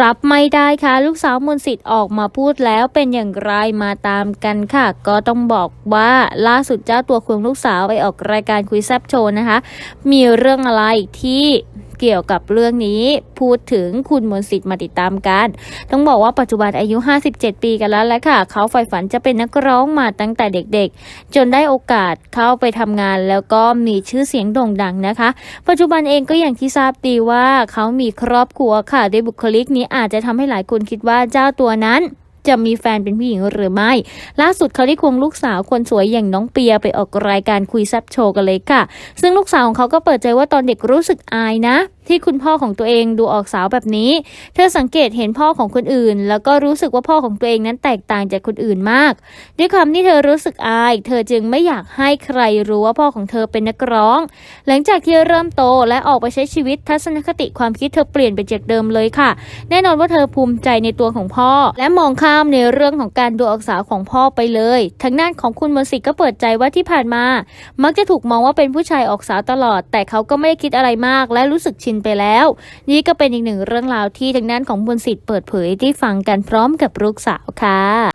รับไม่ได้ค่ะ ลูกสาวมนสิทธิ์ออกมาพูดแล้วเป็นอย่างไรมาตามกันค่ะ ก็ต้องบอกว่าล่าสุดเจ้าตัวควงลูกสาวไปออกรายการคุยแซบโชว์นะคะ มีเรื่องอะไรที่ เกี่ยวกับเรื่องนี้พูดถึงคุณมนสิทธิ์มาติดตามกัน ต้องบอกว่าปัจจุบันอายุ 57 ปีกันแล้วแหละค่ะ เขาใฝ่ฝันจะเป็นนักร้องมาตั้งแต่เด็กๆ จนได้โอกาสเข้าไปทำงานแล้วก็มีชื่อเสียงโด่งดังนะคะ ปัจจุบันเองก็อย่างที่ทราบดีว่าเขามีครอบครัวค่ะด้วยบุคลิกนี้อาจจะทำให้หลายคนคิดว่าเจ้าตัวนั้น จะมีแฟนเป็นผู้หญิงหรือไม่ ล่าสุดเขาได้ควงลูกสาวคนสวยอย่างน้องเปียไปออกรายการคุยแซับโชว์กันเลยค่ะ ซึ่งลูกสาวของเขาก็เปิดใจว่าตอนเด็กรู้สึกอายนะ ที่คุณพ่อของตัวเองดูออกสาวแบบนี้ เธอสังเกตเห็นพ่อของคนอื่น แล้วก็รู้สึกว่าพ่อของตัวเองนั้นแตกต่างจากคนอื่นมาก ด้วยความที่เธอรู้สึกอาย เธอจึงไม่อยากให้ใครรู้ว่าพ่อของเธอเป็นนักร้อง หลังจากที่เริ่มโตและออกไปใช้ชีวิตทัศนคติความคิดเธอเปลี่ยนไปจากเดิมเลยค่ะ แน่นอนว่าเธอภูมิใจในตัวของพ่อ และมองข้ามในเรื่องของการดูออกสาวของพ่อไปเลยทางด้านของคุณมนสิทธิ์ก็เปิดใจว่าที่ผ่านมา มักจะถูกมองว่าเป็นผู้ชายออกสาวตลอด แต่เขาก็ไม่ได้คิดอะไรมาก และรู้สึกชินไปแล้ว นี่ก็เป็นอีกหนึ่งเรื่องราวที่ทางด้านของบุญสิทธิ์เปิดเผยที่ฟังกันพร้อมกับลูกสาวค่ะ